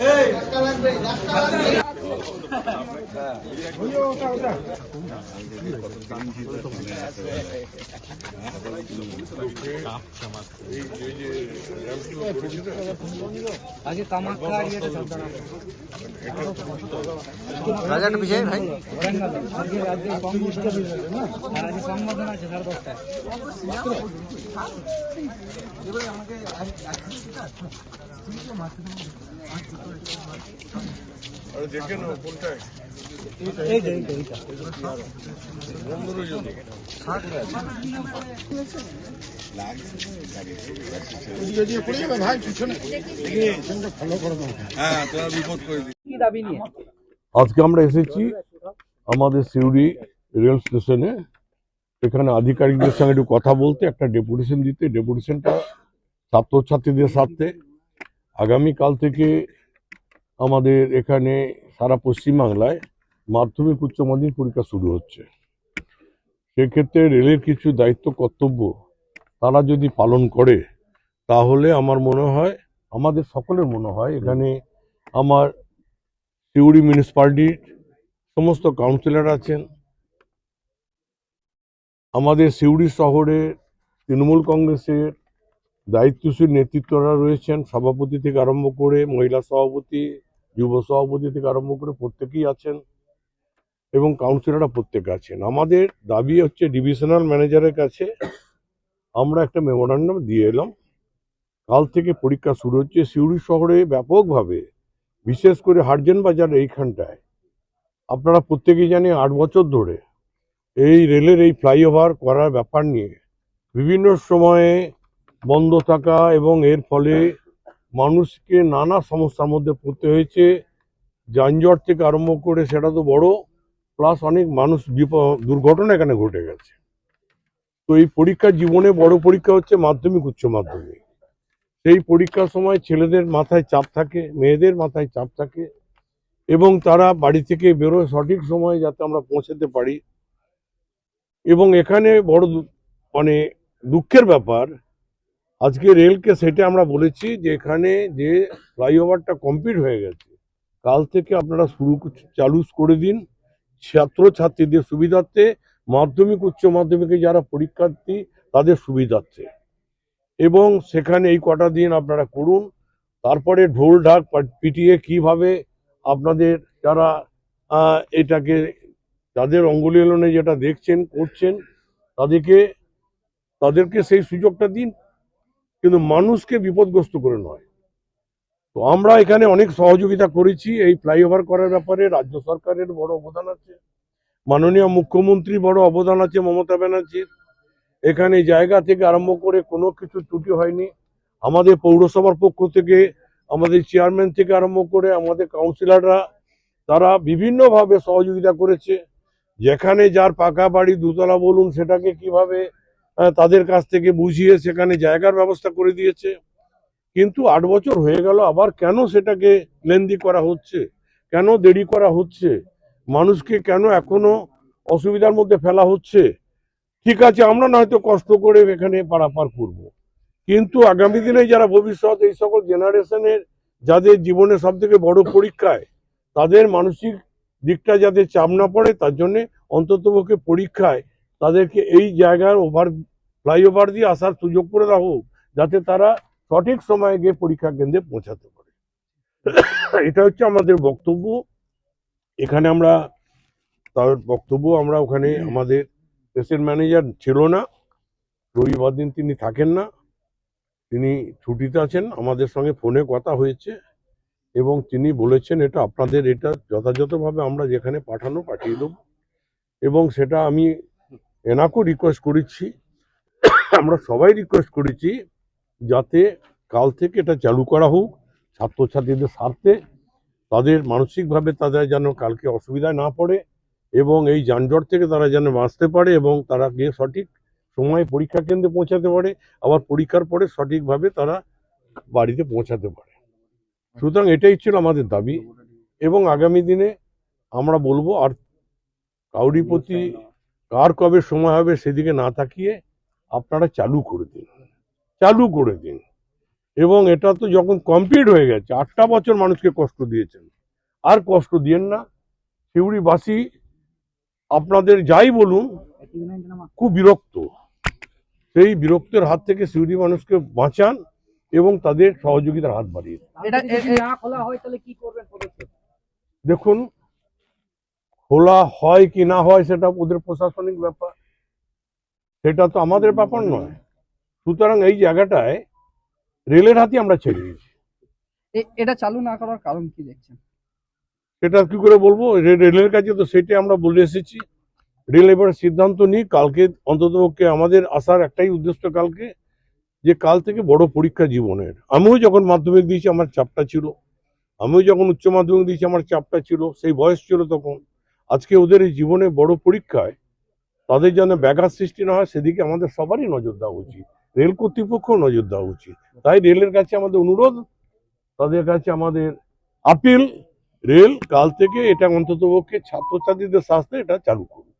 এই আগে জানা রাজাটা আছে সাড়ে দশটায় এইটা আজকে আমরা এসেছি আমাদের সিউড়ি রেল স্টেশনে। এখানে আধিকারিকদের সঙ্গে একটু কথা বলতে, একটা ডেপুটেশন দিতে। ডেপুটেশনটা ছাত্রছাত্রীদের স্বার্থে। আগামীকাল থেকে আমাদের এখানে সারা পশ্চিমবাংলায় মাধ্যমিক উচ্চ মাধ্যমিক পরীক্ষা শুরু হচ্ছে। সেক্ষেত্রে রেলের কিছু দায়িত্ব কর্তব্য তারা যদি পালন করে, তাহলে আমার মনে হয়, আমাদের সকলের মনে হয়, এখানে আমার সিউড়ি মিউনিসিপালিটির সমস্ত কাউন্সিলর আছেন। আমাদের সিউড়ি শহরে তৃণমূল কংগ্রেসের দায়িত্বশীল নেতৃত্বরা রয়েছেন, সভাপতি থেকে আরম্ভ করে মহিলা সভাপতি, যুব সভাপতি থেকে আরম্ভ করে প্রত্যেকেই আছেন এবং কাউন্সিলররা প্রত্যেকে আছেন। আমাদের দাবি হচ্ছে ডিভিশনাল ম্যানেজারের কাছে আমরা একটা মেমোরান্ডাম দিয়ে এলাম। কাল থেকে পরীক্ষা শুরু হচ্ছে। সিউড়ি শহরে ব্যাপকভাবে, বিশেষ করে হার্জেন বাজার এইখানটায়। আপনারা প্রত্যেকেই জানেন আট বছর ধরে এই রেলের এই ফ্লাইওভার করার ব্যাপার নিয়ে। বিভিন্ন সময়ে বন্ধ থাকা এবং এর ফলে মানুষকে নানা সমস্যার মধ্যে পড়তে হয়েছে। যানজট থেকে আরম্ভ করে সেটা তো বড়, প্লাস অনেক মানুষ দুর্ঘটনা এখানে ঘটে গেছে। তো এই পরীক্ষা জীবনে বড় পরীক্ষা হচ্ছে মাধ্যমিক, উচ্চ মাধ্যমিক। সেই পরীক্ষার সময় ছেলেদের মাথায় চাপ থাকে, মেয়েদের মাথায় চাপ থাকে এবং তারা বাড়ি থেকে বেরোয় সঠিক সময়ে যাতে আমরা পৌঁছাতে পারি। এবং এখানে বড় মানে দুঃখের ব্যাপার আজকে রেলকে সেটা আমরা বলেছি যে এখানে যে ফ্লাইওভারটা কমপ্লিট হয়ে গেছে, কাল থেকে আপনারা শুরু চালু করে দিন। ছাত্রছাত্রীদের সুবিধার্থে, মাধ্যমিক, উচ্চ মাধ্যমিকে যারা পরীক্ষার্থী, তাদের সুবিধার্থে। এবং সেখানে এই কটা দিন আপনারা করুন। তারপরে ঢোল ঢাক পিটিয়ে কীভাবে আপনাদের যারা এটাকে যাদের অঙ্গুলিলনে যেটা দেখছেন, করছেন, তাদেরকে তাদেরকে সেই সুযোগটা দিন। কিন্তু মানুষকে বিপদগ্রস্ত করে নয়। তো আমরা এখানে অনেক সহযোগিতা করেছি, এই ফ্লাইওভার করার ব্যাপারে, রাজ্য সরকারের বড় অবদান আছে, মাননীয় মুখ্যমন্ত্রী বড় অবদান আছে, মমতা ব্যানার্জির এখানে জায়গা থেকে আরম্ভ করে কোনো কিছু ত্রুটি হয়নি। আমাদের পৌরসভার পক্ষ থেকে, আমাদের চেয়ারম্যান থেকে আরম্ভ করে, আমাদের কাউন্সিলররা, তারা বিভিন্নভাবে সহযোগিতা করেছে। যেখানে যার পাকা বাড়ি, দুতলা বলুন, সেটাকে কীভাবে তাদের কাছ থেকে বুঝিয়ে সেখানে জায়গার ব্যবস্থা করে দিয়েছে। কিন্তু আট বছর হয়ে গেল, আবার কেন সেটাকে লেন্দি করা হচ্ছে? কেন দেরি করা হচ্ছে? মানুষকে কেন এখনও অসুবিধার মধ্যে ফেলা হচ্ছে? ঠিক আছে, আমরা নয়তো কষ্ট করে এখানে পারাপার করব। কিন্তু আগামী দিনে যারা ভবিষ্যৎ, এই সকল জেনারেশনের, যাদের জীবনে সব থেকে বড় পরীক্ষায়, তাদের মানসিক দিকটা যাতে চাপ না পড়ে, তার জন্য অন্ততপক্ষে পরীক্ষায় তাদেরকে এই জায়গার ওভার ফ্লাইওভার দিয়ে আসার সুযোগ করে দেওয়া হোক যাতে তারা সঠিক সময়ে গিয়ে পরীক্ষা কেন্দ্রে পৌঁছাতে পারে। এটা হচ্ছে আমাদের বক্তব্য। এখানে আমরা তার বক্তব্য আমরা ওখানে আমাদের দেশের ম্যানেজার ছিল না রবিবার দিন তিনি থাকেন না। তিনি ছুটিতে আছেন আমাদের সঙ্গে ফোনে কথা হয়েছে এবং তিনি বলেছেন এটা আপনাদের এটা যথাযথভাবে আমরা যেখানে পাঠানো পাঠিয়ে দেবো। এবং সেটা আমি এনাকেও রিকোয়েস্ট করেছি। আমরা সবাই রিকোয়েস্ট করেছি যাতে কাল থেকে এটা চালু করা হোক, ছাত্রছাত্রীদের স্বার্থে তাদের মানসিকভাবে তাদের যেন কালকে অসুবিধায় না পড়ে এবং এই যানজট থেকে তারা যেন বাঁচতে পারে এবং তারা গিয়ে সঠিক সময়ে পরীক্ষা কেন্দ্রে পৌঁছাতে পারে, আবার পরীক্ষার পরে সঠিকভাবে তারা বাড়িতে পৌঁছাতে পারে। সুতরাং এটাই ছিল আমাদের দাবি এবং আগামী দিনে আমরা বলব আর কাউরি প্রতি কার কবে সময় হবে সেদিকে না তাকিয়ে আপনারা চালু করে দিন। চালু করে দিন। এবং এটা তো যখন কমপ্লিট হয়ে গেছে আটটা বছর মানুষকে কষ্ট দিয়েছেন। আর কষ্ট দিয়েন না। শিউড়িবাসী আপনাদের যাই বলুন খুব বিরক্ত। সেই বিরক্তের হাত থেকে সিউড়ি মানুষকে বাঁচান এবং তাদের সহযোগিতার হাত বাড়িয়ে দিন। এটা এটা- যদি এ- না খোলা হয় তাহলে কি করবেন পদক্ষেপ? দেখুন খোলা হয় কি না হয় সেটা ওদের প্রশাসনিক ব্যাপার। সেটা তো আমাদের ব্যাপার নয়। সুতরাং এই জায়গাটায় রেলের হাতে আমরা ছেড়ে দিয়েছি। এটা চালু না করার কারণ কি দেখছেন? সেটা কি করে বলব? রেলের কাছে তো সেটাই আমরা বলে এসেছি। রেল এবার সিদ্ধান্ত নিই কালকে অন্ততপক্ষে আমাদের আসার একটাই উদ্দেশ্য কালকে যে কাল থেকে বড় পরীক্ষা জীবনের। আমিও যখন মাধ্যমিক দিয়েছি আমার চাপটা ছিল। আমিও যখন উচ্চ মাধ্যমিক দিয়েছি আমার চাপটা ছিল। সেই বয়স ছিল তখন। আজকে ওদের এই জীবনে বড় পরীক্ষায় তাদের যেন ব্যাঘাত সৃষ্টি না হয়, সেদিকে আমাদের সবারই নজর দেওয়া উচিত। রেল কর্তৃপক্ষ নজর দেওয়া উচিত। তাই রেলের কাছে আমাদের অনুরোধ, তাদের কাছে আমাদের আপিল, রেল কাল থেকে এটা অন্ততপক্ষে ছাত্রছাত্রীদের স্বাস্থ্যে এটা চালু করুন